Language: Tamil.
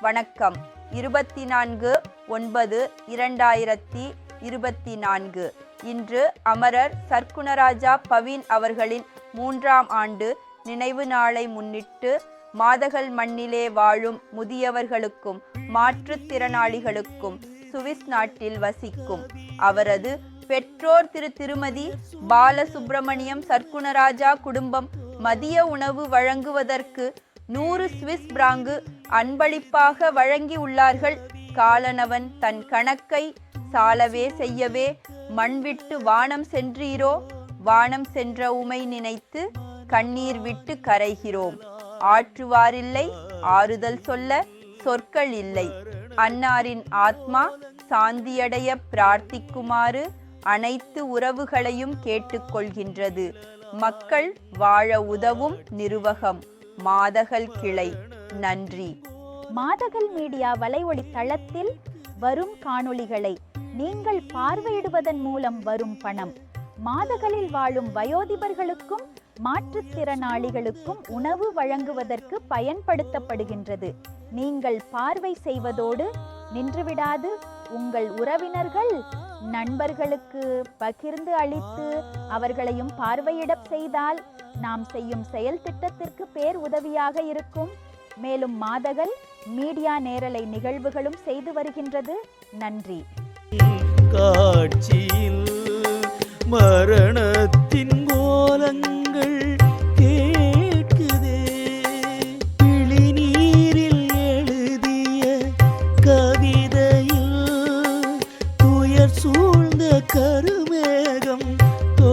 வணக்கம். இருபத்தி நான்கு ஒன்பது இரண்டாயிரத்தி இருபத்தி நான்கு இன்று அமரர் சர்க்குணராஜா பவீன் அவர்களின் மூன்றாம் ஆண்டு நினைவு நாளை முன்னிட்டு மாதகள் மண்ணிலே வாழும் முதியவர்களுக்கும் மாற்றுத்திறனாளிகளுக்கும் சுவிஸ் நாட்டில் வசிக்கும் அவரது பெற்றோர் திரு திருமதி பாலசுப்பிரமணியம் சர்க்குணராஜா குடும்பம் மதிய உணவு வழங்குவதற்கு நூறு சுவிஸ் பிராங்கு அன்பளிப்பாக வழங்கி உள்ளார்கள். காலனவன் தன் கணக்கை சாலவே செய்யவே மண்விட்டு வானம் சென்றீரோ? வானம் சென்ற உமை நினைத்து கண்ணீர் விட்டு கரைகிறோம். ஆற்றுவாரில்லை ஆறுதல் சொல்ல சொற்கள் இல்லை. அன்னாரின் ஆத்மா சாந்தியடைய பிரார்த்திக்குமாறு அனைத்து உறவுகளையும் கேட்டுக்கொள்கின்றது. மக்கள் வாழ உதவும் நிர்வகம். மாதகல் கிளை. நன்றி. மாதகள் மீடியா வலைவழி தளத்தில் வரும் காணொளிகளை நீங்கள் பார்வையிடுவதன் மூலம் வரும் பணம். மாதகளில் வாழும் வயோதிபர்களுக்கும் மாற்றுத்திறனாளிகளுக்கும் உணவு வழங்குவதற்கு பயன்படுத்தப்படுகின்றது. நீங்கள் பார்வை செய்வதோடு நின்றுவிடாது. உங்கள் உறவினர்கள் நண்பர்களுக்கு பகிர்ந்து அளித்து அவர்களையும் பார்வையிட செய்தால் நாம் செய்யும் செயல் திட்டத்திற்கு பேர் உதவியாக இருக்கும். மேலும் மாதகள் மீடியா நேரலை நிகழ்வுகளும் செய்து வருகின்றது. நன்றி. காட்சியில் மரணத்தின் கோலங்கள் கேட்குதே. கிளிநீரில் எழுதிய கவிதையில் துயர் சூழ்ந்த கருமேகம் தோ